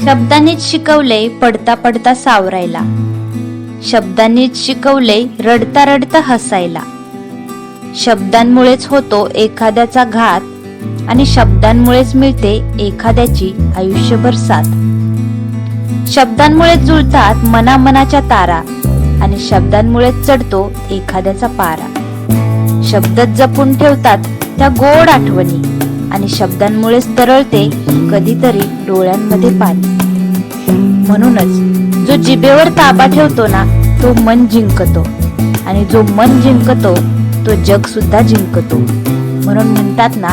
शब्दांनीच शिकवले पडता पडता सावरायला. शब्दांनीच शिकवले रडता रडता हसायला. शब्दांमुळेच होतो एखाद्याचा घात आणि शब्दांमुळेच मिळते एखाद्याची आयुष्यभर साथ. शब्दांमुळे जुळतात मनामनाच्या तारा आणि शब्दांमुळेच चढतो एखाद्याचा पारा. शब्दच जपून ठेवतात त्या गोड आठवणी. आणि शब्दांमुळेच तरळते कधीतरी डोळ्यांमध्ये पाणी. म्हणूनच जो जिभेवर ताबा ठेवतो ना तो मन जिंकतो. आणि जो मन जिंकतो तो जग सुद्धा जिंकतो. म्हणून म्हणतात ना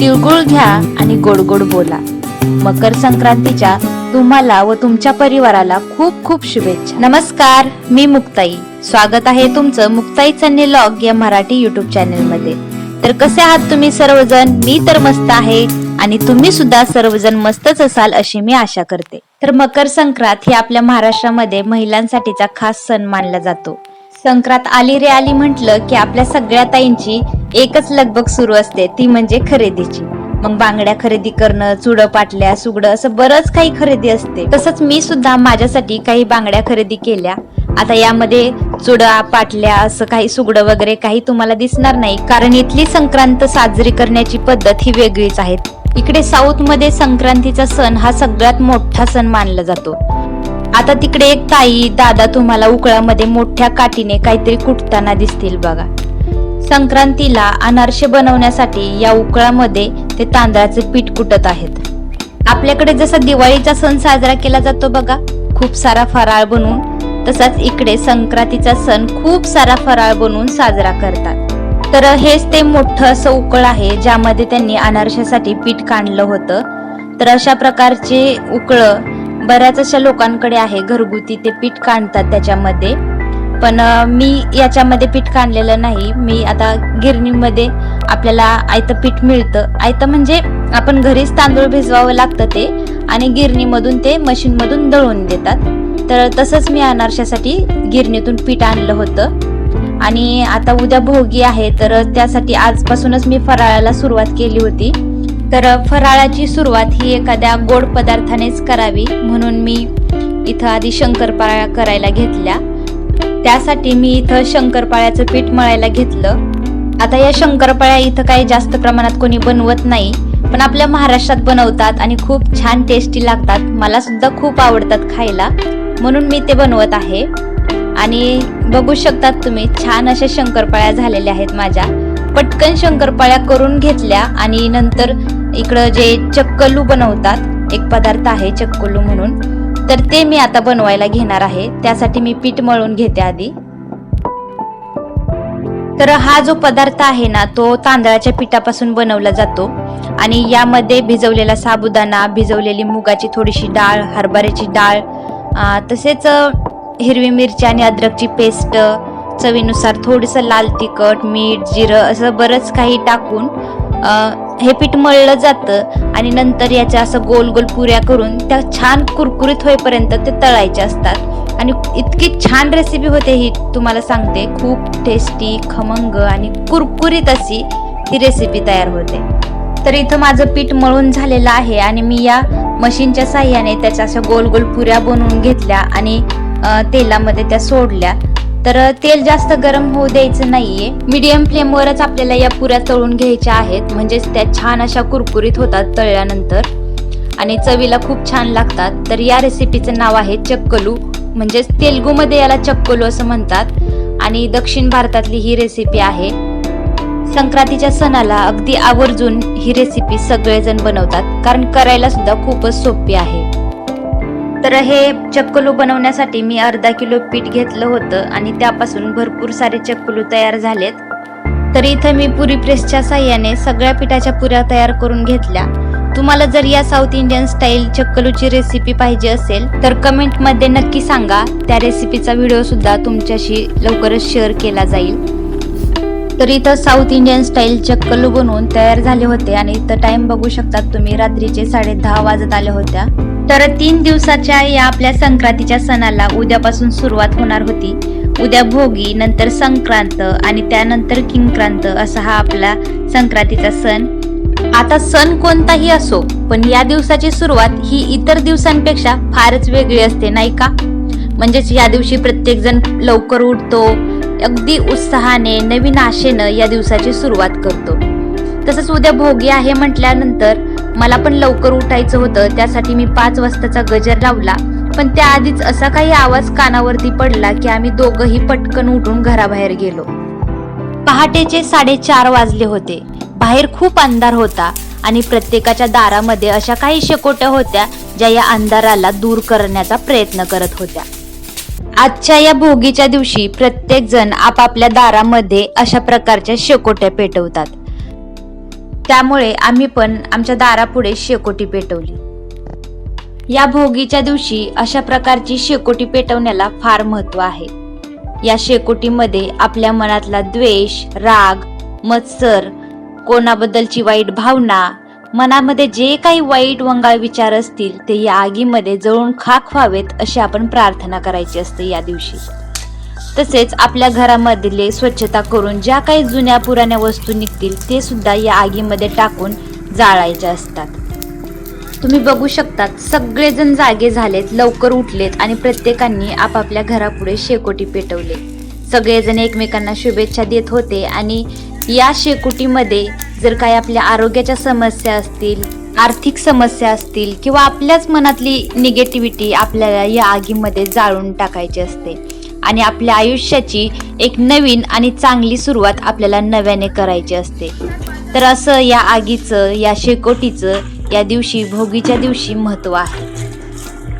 तिळगुळ घ्या आणि गोड गोड बोला. मकर संक्रांतीच्या तुम्हाला व तुमच्या परिवाराला खूप खूप शुभेच्छा. नमस्कार मी मुक्ताई. स्वागत आहे तुमचं मुक्ताई चन्नी लॉग या मराठी युट्यूब चॅनलमध्ये. तर कसे आहात तुम्ही सर्वजण? मी तर मस्त आहे आणि तुम्ही सुद्धा सर्वजण मस्तच असाल अशी मी आशा करते. तर मकर संक्रांत ही आपल्या महाराष्ट्रामध्ये महिलांसाठीचा खास सण मानला जातो. संक्रांत आली रे आली म्हटलं की आपल्या सगळ्या ताईंची एकच लगबग सुरू असते ती म्हणजे खरेदीची. मग बांगड्या खरेदी करणं चुड पाटल्या सुगडं असं बरंच काही खरेदी असते. तसंच मी सुद्धा माझ्यासाठी काही बांगड्या खरेदी केल्या. आता यामध्ये चुडा पाटल्या असं काही सुगडं वगैरे काही तुम्हाला दिसणार नाही. कारण इथली संक्रांत साजरी करण्याची पद्धत ही वेगळीच आहे. इकडे साऊथमध्ये संक्रांतीचा सण हा सगळ्यात मोठा सण मानला जातो. आता तिकडे एक ताई दादा तुम्हाला उकळामध्ये मोठ्या काठीने काहीतरी कुटताना दिसतील बघा. संक्रांतीला अनारसे बनवण्यासाठी या उकळामध्ये ते तांदळाचे पीठ कुटत आहेत. आपल्याकडे जसा दिवाळीचा सण साजरा केला जातो बघा. खूप सारा फराळ बनवून तसाच इकडे संक्रांतीचा सण खूप सारा फराळ बनवून साजरा करतात. तर हेच ते मोठं असं उकळ आहे ज्यामध्ये त्यांनी अनारशासाठी पीठ काढलं होतं. तर अशा प्रकारचे उकळं बऱ्याच अशा लोकांकडे आहे घरगुती ते पीठ काढतात त्याच्यामध्ये. पण मी याच्यामध्ये पीठ काढलेलं नाही. मी आता गिरणीमध्ये आपल्याला आयतं पीठ मिळतं. आयतं म्हणजे आपण घरीच तांदूळ भिजवावं लागतं ते आणि गिरणीमधून ते मशीनमधून दळून देतात. तर तसंच मी अनारशासाठी गिरणीतून पीठ आणलं होतं. आणि आता उद्या भोगी आहे तर त्यासाठी आजपासूनच मी फराळाला सुरुवात केली होती. तर फराळाची सुरुवात ही एखाद्या गोड पदार्थानेच करावी म्हणून मी इथं आधी शंकरपाळ्या करायला घेतल्या. त्यासाठी मी इथं शंकरपाळ्याचं पीठ मळायला घेतलं. आता या शंकरपाळ्या इथं काही जास्त प्रमाणात कोणी बनवत नाही पण आपल्या महाराष्ट्रात बनवतात आणि खूप छान टेस्टी लागतात. मला सुद्धा खूप आवडतात खायला. म्हणून मी ते बनवत आहे. आणि बघू शकतात तुम्ही छान अशा शंकरपाळ्या झालेल्या आहेत माझ्या. पटकन शंकरपाळ्या करून घेतल्या आणि नंतर इकडं जे चक्कलू बनवतात एक पदार्थ आहे चक्कलू म्हणून तर ते मी आता बनवायला घेणार आहे. त्यासाठी मी पीठ मळून घेते आधी. तर हा जो पदार्थ आहे ना तो तांदळाच्या पिठापासून बनवला जातो. आणि यामध्ये भिजवलेला साबुदाणा भिजवलेली मुगाची थोडीशी डाळ हरभऱ्याची डाळ तसेच हिरवी मिरची आणि अद्रकची पेस्ट चवीनुसार थोडंसं लाल तिखट मीठ जिरं असं बरंच काही टाकून हे पीठ मळलं जातं आणि नंतर याच्या असं गोल गोल पुऱ्या करून त्या छान कुरकुरीत होईपर्यंत ते तळायचे असतात. आणि इतकी छान रेसिपी होते ही तुम्हाला सांगते. खूप टेस्टी खमंग आणि कुरकुरीत अशी ही रेसिपी तयार होते. तर इथं माझं पीठ मळून झालेलं आहे आणि मी या मशीनच्या साह्याने त्याच्या अशा गोल गोल पुऱ्या बनवून घेतल्या आणि तेलामध्ये त्या सोडल्या. तर तेल जास्त गरम होऊ द्यायचं नाहीये. मीडियम फ्लेमवरच आपल्याला या पुऱ्या तळून घ्यायच्या आहेत. म्हणजेच त्या छान अशा कुरकुरीत होतात तळल्यानंतर. आणि चवीला खूप छान लागतात. तर या रेसिपीचं नाव आहे चक्कलू. म्हणजेच तेलगूमध्ये याला चक्कलू असं म्हणतात. आणि दक्षिण भारतातली ही रेसिपी आहे. संक्रांतीच्या सणाला अगदी आवर्जून ही रेसिपी सगळेजण बनवतात कारण करायला सुद्धा खूपच सोपी आहे. तर हे चक्कलू बनवण्यासाठी मी अर्धा किलो पीठ घेतलं होतं आणि त्यापासून भरपूर सारे चक्कलू तयार झालेत. तर इथं मी पुरी प्रेसच्या साह्याने सगळ्या पिठाच्या पुऱ्या तयार करून घेतल्या. तुम्हाला जर या साऊथ इंडियन स्टाईल चक्कलूची रेसिपी पाहिजे असेल तर कमेंटमध्ये नक्की सांगा. त्या रेसिपीचा व्हिडिओ सुद्धा तुमच्याशी लवकरच शेअर केला जाईल. तर इथं साऊथ इंडियन स्टाईल चक्कलू बनवून तयार झाले होते आणि इथं टाइम बघू शकतात तुम्ही रात्रीचे साडे दहा वाजत आल्या होत्या. तर तीन दिवसाच्या या आपल्या संक्रांतीच्या सणाला उद्यापासून सुरुवात होणार होती. उद्या भोगी नंतर संक्रांत आणि त्यानंतर किंक्रांत असा हा आपला संक्रांतीचा सण. आता सण कोणताही असो पण या दिवसाची सुरुवात ही इतर दिवसांपेक्षा फारच वेगळी असते नाही का? म्हणजेच या दिवशी प्रत्येक जण लवकर उठतो अगदी उत्साहाने नवीन आशेनं या दिवसाची सुरुवात करतो. तसंच उद्या भोगी आहे म्हटल्यानंतर मला पण लवकर उठायचं होतं त्यासाठी मी पाच वाजताचा गजर लावला. पण त्याआधीच असा काही आवाज कानावरती पडला की आम्ही दोघंही पटकन उठून घराबाहेर गेलो. पहाटेचे साडेचार वाजले होते. बाहेर खूप अंधार होता आणि प्रत्येकाच्या दारामध्ये अशा काही शेकोट्या होत्या ज्या या अंधाराला दूर करण्याचा प्रयत्न करत होत्या. आजच्या या भोगीच्या दिवशी प्रत्येक जण आपापल्या दारामध्ये अशा प्रकारच्या शेकोट्या पेटवतात. त्यामुळे आम्ही पण आमच्या दारापुढे शेकोटी पेटवली. या भोगीच्या दिवशी अशा प्रकारची शेकोटी पेटवण्याला फार महत्त्व आहे. या शेकोटीमध्ये आपल्या मनातला द्वेष राग मत्सर कोणाबद्दलची वाईट भावना मनामध्ये जे काही वाईट वंगाळ विचार असतील ते या आगीमध्ये जळून खाक व्हावेत अशी आपण प्रार्थना करायची असते या दिवशी. तसेच आपल्या घरामधले स्वच्छता करून ज्या काही जुन्या पुराण्या वस्तू निघतील ते सुद्धा या आगीमध्ये टाकून जाळायच्या असतात. तुम्ही बघू शकतात सगळेजण जागे झालेत लवकर उठलेत आणि प्रत्येकांनी आपापल्या घरापुढे शेकोटी पेटवले. सगळेजण एकमेकांना शुभेच्छा देत होते आणि या शेकोटीमध्ये जर काही आपल्या आरोग्याच्या समस्या असतील आर्थिक समस्या असतील किंवा आपल्याच मनातली निगेटिव्हिटी आपल्याला या आगीमध्ये जाळून टाकायची असते. आणि आपल्या आयुष्याची एक नवीन आणि चांगली सुरुवात आपल्याला नव्याने करायची असते. तर असं या आगीचं या शेकोटीचं या दिवशी भोगीच्या दिवशी महत्त्व आहे.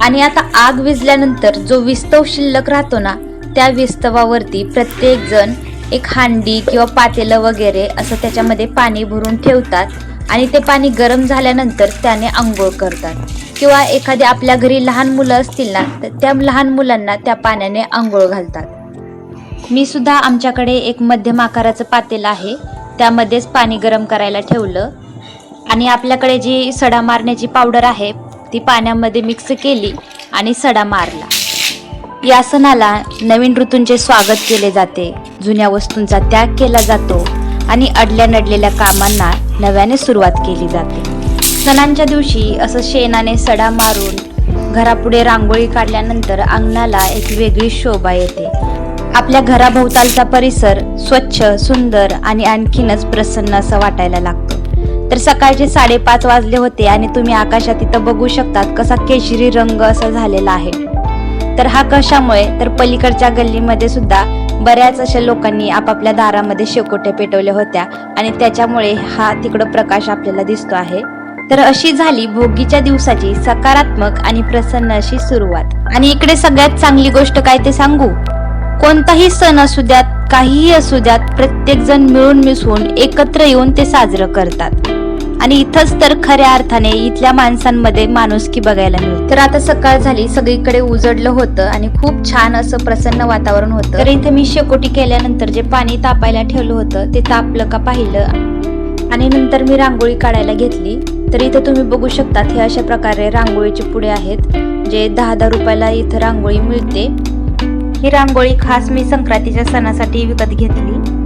आणि आता आग विजल्यानंतर जो विस्तव शिल्लक राहतो ना त्या विस्तवावरती प्रत्येकजण एक हांडी किंवा पातेलं वगैरे असं त्याच्यामध्ये पाणी भरून ठेवतात. आणि ते पाणी गरम झाल्यानंतर त्याने आंघोळ करतात. किंवा एखाद्या आपल्या घरी लहान मुलं असतील ना तर त्या लहान मुलांना त्या पाण्याने आंघोळ घालतात. मी सुद्धा आमच्याकडे एक मध्यम आकाराचं पातेलं आहे. त्यामध्येच पाणी गरम करायला ठेवलं. आणि आपल्याकडे जी सडा मारण्याची पावडर आहे ती पाण्यामध्ये मिक्स केली आणि सडा मारला. या सणाला नवीन ऋतूंचे स्वागत केले जाते. जुन्या वस्तूंचा त्याग केला जातो आणि अडल्या नडलेल्या कामांना नव्याने सुरुवात केली जाते. सणांच्या दिवशी असं शेणाने सडा मारून घरापुढे रांगोळी काढल्यानंतर अंगणाला एक वेगळी शोभा येते. आपल्या घराभोवतालचा परिसर स्वच्छ सुंदर आणि आणखीनच प्रसन्न असं वाटायला लागतो. तर सकाळचे साडेपाच वाजले होते आणि तुम्ही आकाशात इथं बघू शकतात कसा केशरी रंग असा झालेला आहे. तर हा कशामुळे? तर पलीकडच्या गल्लीमध्ये सुद्धा बऱ्याच अशा लोकांनी आपापल्या दारामध्ये शेकोट्या पेटवल्या होत्या आणि त्याच्यामुळे हा तिकडं प्रकाश आपल्याला दिसतो आहे. तर अशी झाली भोगीच्या दिवसाची सकारात्मक आणि प्रसन्न अशी सुरुवात. आणि इकडे सगळ्यात चांगली गोष्ट काय ते सांगू? कोणताही सण असू द्यात काहीही असू द्यात प्रत्येक जण मिळून मिसळून एकत्र येऊन ते साजरं करतात. आणि इथंच तर खऱ्या अर्थाने इथल्या माणसांमध्ये माणुसकी बघायला मिळते. तर आता सकाळ झाली सगळीकडे उजडलं होतं आणि खूप छान असं प्रसन्न वातावरण होतं. तर इथे मी शेकोटी केल्यानंतर जे पाणी तापायला ठेवलं होतं ते तापलं का पाहिलं? आणि नंतर मी रांगोळी काढायला घेतली. तर इथं तुम्ही बघू शकतात हे अशा प्रकारे रांगोळीचे पुढे आहेत जे दहा दहा रुपयाला इथं रांगोळी मिळते. ही रांगोळी खास मी संक्रांतीच्या सणासाठी विकत घेतली.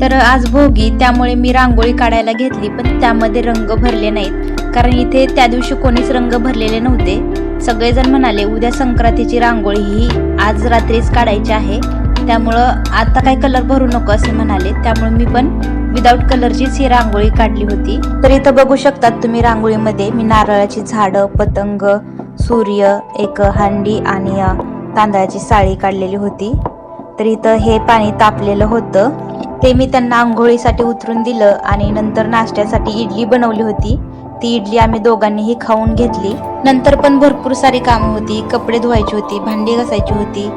तर आज भोगी त्यामुळे मी रांगोळी काढायला घेतली पण त्यामध्ये रंग भरले नाहीत. कारण इथे त्या दिवशी कोणीच रंग भरलेले नव्हते. सगळेजण म्हणाले उद्या संक्रांतीची रांगोळी ही आज रात्रीच काढायची आहे. त्यामुळं आता काय कलर भरू नको असे म्हणाले. त्यामुळे मी पण विदाऊट कलरचीच ही रांगोळी काढली होती. तर इथं बघू शकतात तुम्ही रांगोळीमध्ये मी नारळाची झाडं पतंग सूर्य एक हांडी आणि तांदळाची साळी काढलेली होती. तर इथं हे पाणी तापलेलं होतं. ते मी त्यांना आंघोळीसाठी उतरून दिलं आणि नंतर नाश्त्यासाठी इडली बनवली होती. ती इडली आम्ही दोघांनीही खाऊन घेतली. नंतर पण भरपूर सारी कामं होती. कपडे धुवायची होती भांडी घासायची होती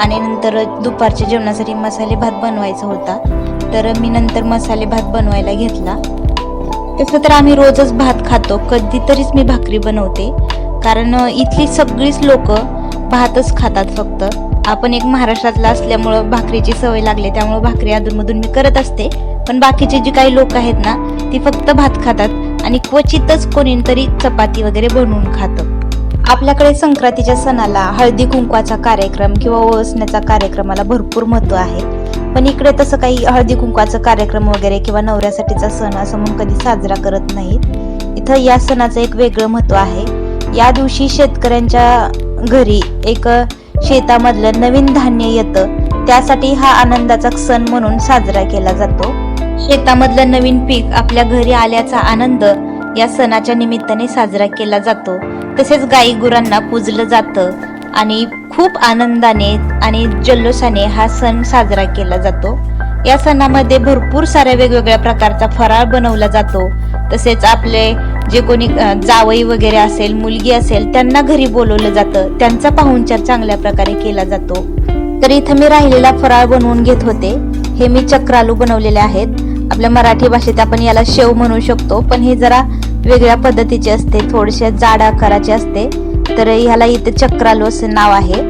आणि नंतर दुपारच्या जेवणासाठी मसाले भात बनवायचा होता. तर मी नंतर मसाले भात बनवायला घेतला. तसं तर आम्ही रोजच भात खातो. कधीतरीच मी भाकरी बनवते. कारण इथली सगळीच लोक भातच खातात फक्त. आपण एक महाराष्ट्रातला असल्यामुळं भाकरीची सवय लागली त्यामुळं भाकरी अधूनमधून मी करत असते. पण बाकीचे जे काही लोक आहेत ना ती फक्त भात खातात आणि क्वचितच कोणीतरी चपाती वगैरे बनवून खातं. आपल्याकडे संक्रांतीच्या सणाला हळदी कुंकवाचा कार्यक्रम किंवा ओसण्याचा कार्यक्रमाला भरपूर महत्त्व आहे. पण इकडे तसं काही हळदी कुंकवाचा कार्यक्रम वगैरे किंवा नवऱ्यासाठीचा सण असं म्हणून कधी साजरा करत नाहीत. इथं या सणाचं एक वेगळं महत्त्व आहे. या दिवशी शेतकऱ्यांच्या घरी एक शेतामधलं नवीन धान्य येतं त्यासाठी हा आनंदाचा सण म्हणून साजरा केला जातो. शेतामधलं नवीन पीक आपल्या घरी आल्याचा आनंद या सणाच्या निमित्ताने साजरा केला जातो. तसेच गाई गुरांना पूजलं जातं आणि खूप आनंदाने आणि जल्लोषाने हा सण साजरा केला जातो. या सणामध्ये भरपूर साऱ्या वेगवेगळ्या प्रकारचा फराळ बनवला जातो. तसेच आपले जे कोणी जावई वगैरे असेल मुलगी असेल त्यांना घरी बोलवलं जातं. त्यांचा पाहुणचार चांगल्या प्रकारे केला जातो. तर इथं मी राहिलेला फराळ बनवून घेत होते. हे मी चक्रालू बनवलेले आहेत. आपल्या मराठी भाषेत आपण याला शेव म्हणू शकतो पण हे जरा वेगळ्या पद्धतीचे असते. थोडेसे जाड आकाराचे असते. तर ह्याला इथे चक्रालू असं नाव आहे.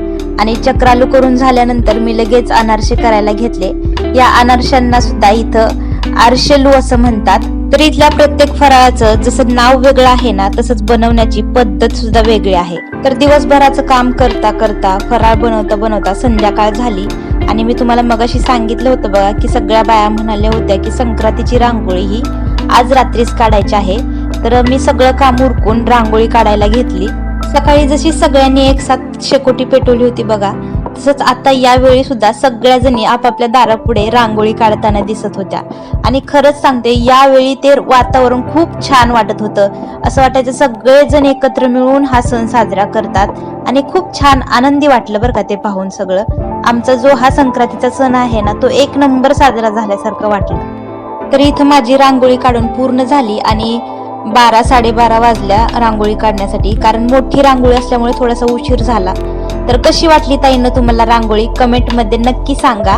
आणि चक्रालू करून झाल्यानंतर मी लगेच अनारसे करायला घेतले. या अनारशांना सुद्धा इथं आरशेलू असं म्हणतात. तर इथल्या प्रत्येक फराळाचं जसं नाव वेगळं आहे ना तसंच बनवण्याची पद्धत सुद्धा वेगळी आहे. तर दिवसभराचं काम करता करता फराळ बनवता बनवता संध्याकाळ झाली. आणि मी तुम्हाला मगाशी सांगितलं होतं बघा की सगळ्या बाया म्हणाल्या होत्या की संक्रांतीची रांगोळी ही आज रात्रीच काढायची आहे. तर मी सगळं काम उरकून रांगोळी काढायला घेतली. सकाळी जशी सगळ्यांनी एक साथ शेकोटी पेटवली होती बघा तसंच आता यावेळी सुद्धा सगळ्या जणी आपापल्या दारापुढे रांगोळी काढताना दिसत होत्या. आणि खरंच सांगते यावेळी ते वातावरण खूप छान वाटत होतं. असं वाटायचं सगळेजण एकत्र मिळून हा सण साजरा करतात. आणि खूप छान आनंदी वाटलं बरं का ते पाहून सगळं. आमचा जो हा संक्रांतीचा सण आहे ना तो एक नंबर साजरा झाल्यासारखं वाटलं. तर इथं माझी रांगोळी काढून पूर्ण झाली आणि बारा साडेबारा वाजल्या रांगोळी काढण्यासाठी. कारण मोठी रांगोळी असल्यामुळे थोडासा उशीर झाला. तर कशी वाटली ताईनं तुम्हाला रांगोळी? कमेंटमध्ये नक्की सांगा.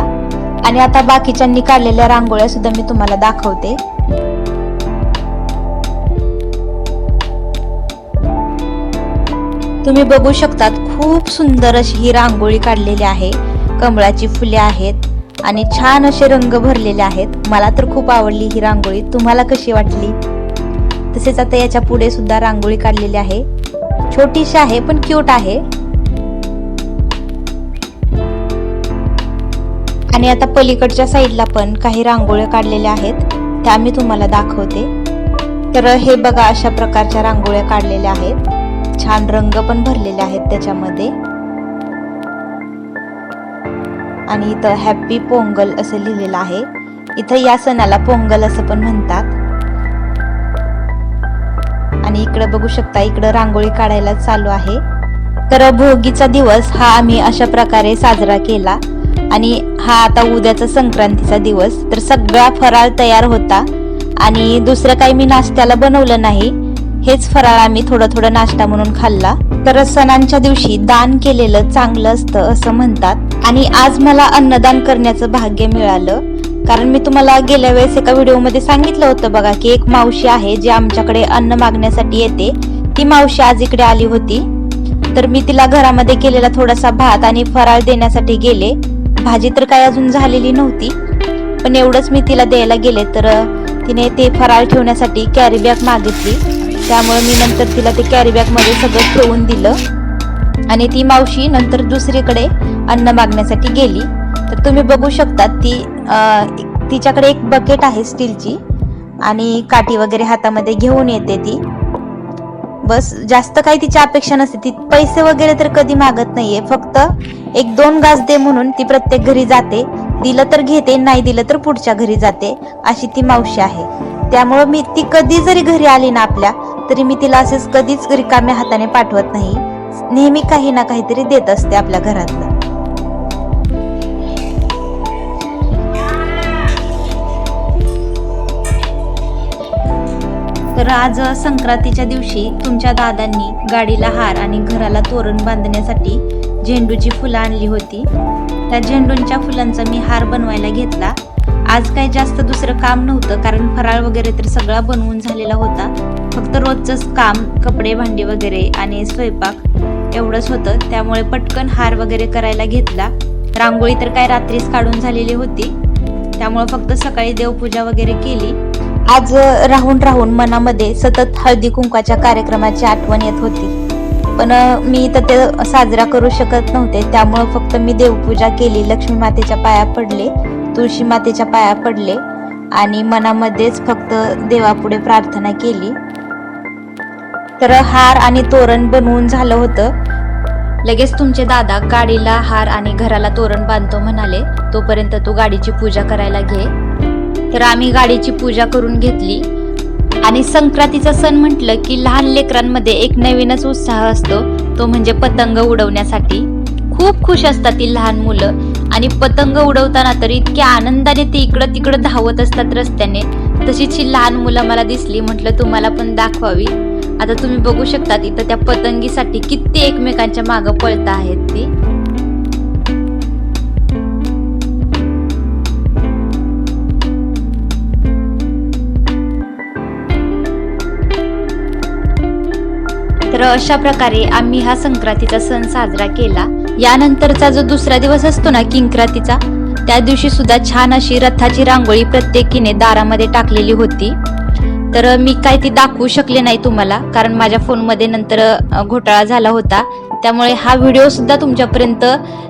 आणि आता बाकीच्यांनी काढलेल्या रांगोळ्या सुद्धा मी तुम्हाला दाखवते. तुम्ही बघू शकतात खूप सुंदर अशी ही रांगोळी काढलेली आहे. कमळाची फुले आहेत आणि छान असे रंग भरलेले आहेत. मला तर खूप आवडली ही रांगोळी. तुम्हाला कशी वाटली? तसेच आता याच्यापुढे सुद्धा रांगोळी काढलेली आहे. छोटीशी आहे पण क्यूट आहे. आणि आता पलीकडच्या साईडला पण काही रांगोळ्या काढलेल्या आहेत. त्या मी तुम्हाला दाखवते. तर हे बघा अशा प्रकारच्या रांगोळ्या काढलेल्या आहेत. छान रंग पण भरलेले आहेत त्याच्यामध्ये. आणि इथं हॅप्पी पोंगल असं लिहिलेलं आहे. इथं या सणाला पोंगल असं पण म्हणतात. आणि इकडं बघू शकता इकडं रांगोळी काढायला चालू आहे. तर भोगीचा दिवस हा आम्ही अशा प्रकारे साजरा केला. आणि हा आता उद्याचा संक्रांतीचा दिवस. तर सगळा फराळ तयार होता. आणि दुसरं काही मी नाश्त्याला बनवलं नाही. हेच फराळ आम्ही थोडं थोडं नाश्ता म्हणून खाल्ला. तर सणांच्या दिवशी दान केलेलं चांगलं असतं असं म्हणतात. आणि आज मला अन्नदान करण्याचं भाग्य मिळालं. कारण मी तुम्हाला गेल्या वेळेस एका व्हिडिओमध्ये सांगितलं होतं बघा की एक मावशी आहे जी आमच्याकडे अन्न मागण्यासाठी येते. ती मावशी आज इकडे आली होती. तर मी तिला घरामध्ये केलेला थोडासा भात आणि फराळ देण्यासाठी गेले. भाजी तर काय अजून झालेली नव्हती पण एवढंच मी तिला द्यायला गेले तर तिने ते फराळ ठेवण्यासाठी कॅरी बॅग मागितली. त्यामुळे मी नंतर तिला ते कॅरी बॅगमध्ये सगळं ठेवून दिलं. आणि ती मावशी नंतर दुसरीकडे अन्न मागण्यासाठी गेली. तर तुम्ही बघू शकता ती तिच्याकडे एक बकेट आहे स्टीलची आणि काठी वगैरे हातामध्ये घेऊन येते ती. बस जास्त काही तिची अपेक्षा नसते. ती पैसे वगैरे तर कधी मागत नाहीये. फक्त एक दोन गाज दे म्हणून ती प्रत्येक घरी जाते. दिलं तर घेते नाही दिलं तर पुढच्या घरी जाते अशी ती मावशी आहे. त्यामुळं मी ती कधी जरी घरी आली ना आपल्या तरी मी तिला असेच कधीच रिकाम्या हाताने पाठवत नाही. नेहमी काही ना काहीतरी देत असते आपल्या घरातलं. तर आज संक्रांतीच्या दिवशी तुमच्या दादांनी गाडीला हार आणि घराला तोरण बांधण्यासाठी झेंडूची फुलं आणली होती. त्या झेंडूंच्या फुलांचा मी हार बनवायला घेतला. आज काही जास्त दुसरं काम नव्हतं कारण फराळ वगैरे तर सगळा बनवून झालेला होता. फक्त रोजचंच काम कपडे भांडी वगैरे आणि स्वयंपाक एवढंच होतं. त्यामुळे पटकन हार वगैरे करायला घेतला. रांगोळी तर काय रात्रीच काढून झालेली होती. त्यामुळे फक्त सकाळी देवपूजा वगैरे केली. आज राहून राहून मनामध्ये सतत हळदी कुंकाच्या कार्यक्रमाची आठवण येत होती. पण मी तर ते साजरा करू शकत नव्हते. त्यामुळं फक्त मी देवपूजा केली. लक्ष्मी मातेच्या पाया पडले तुळशी मातेच्या पाया पडले आणि मनामध्येच फक्त देवापुढे प्रार्थना केली. तर हार आणि तोरण बनवून झालं होतं. लगेच तुमचे दादा गाडीला हार आणि घराला तोरण बांधतो म्हणाले. तोपर्यंत तू गाडीची पूजा करायला घे. तर आम्ही गाडीची पूजा करून घेतली. आणि संक्रांतीचा सण म्हटलं की लहान लेकरांमध्ये एक नवीनच उत्साह असतो. तो म्हणजे पतंग उडवण्यासाठी. खूप खुश असतात ती लहान मुलं. आणि पतंग उडवताना तर इतक्या आनंदाने ते इकडं तिकडं धावत असतात रस्त्याने. तशीच ही लहान मुलं मला दिसली. म्हटलं तुम्हाला पण दाखवावी. आता तुम्ही बघू शकता इथं त्या पतंगीसाठी किती एकमेकांच्या मागं पळता आहेत ती. तर अशा प्रकारे आम्ही हा संक्रांतीचा सण साजरा केला. यानंतरचा जो दुसरा दिवस असतो ना किंक्रांतीचा त्या दिवशी सुद्धा छान अशी रथाची रांगोळी प्रत्येकीने दारामध्ये टाकलेली होती. तर मी काय ती दाखवू शकले नाही तुम्हाला कारण माझ्या फोनमध्ये नंतर घोटाळा झाला होता. त्यामुळे हा व्हिडिओ सुद्धा तुमच्यापर्यंत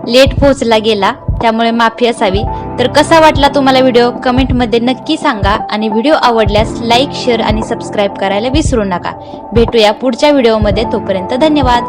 लेट पोहोचला गेला. त्यामुळे माफी असावी. तर कसा वाटला तुम्हाला व्हिडिओ? कमेंटमध्ये नक्की सांगा आणि व्हिडिओ आवडल्यास लाईक शेअर आणि सबस्क्राईब करायला विसरू नका. भेटूया पुढच्या व्हिडिओमध्ये तोपर्यंत धन्यवाद.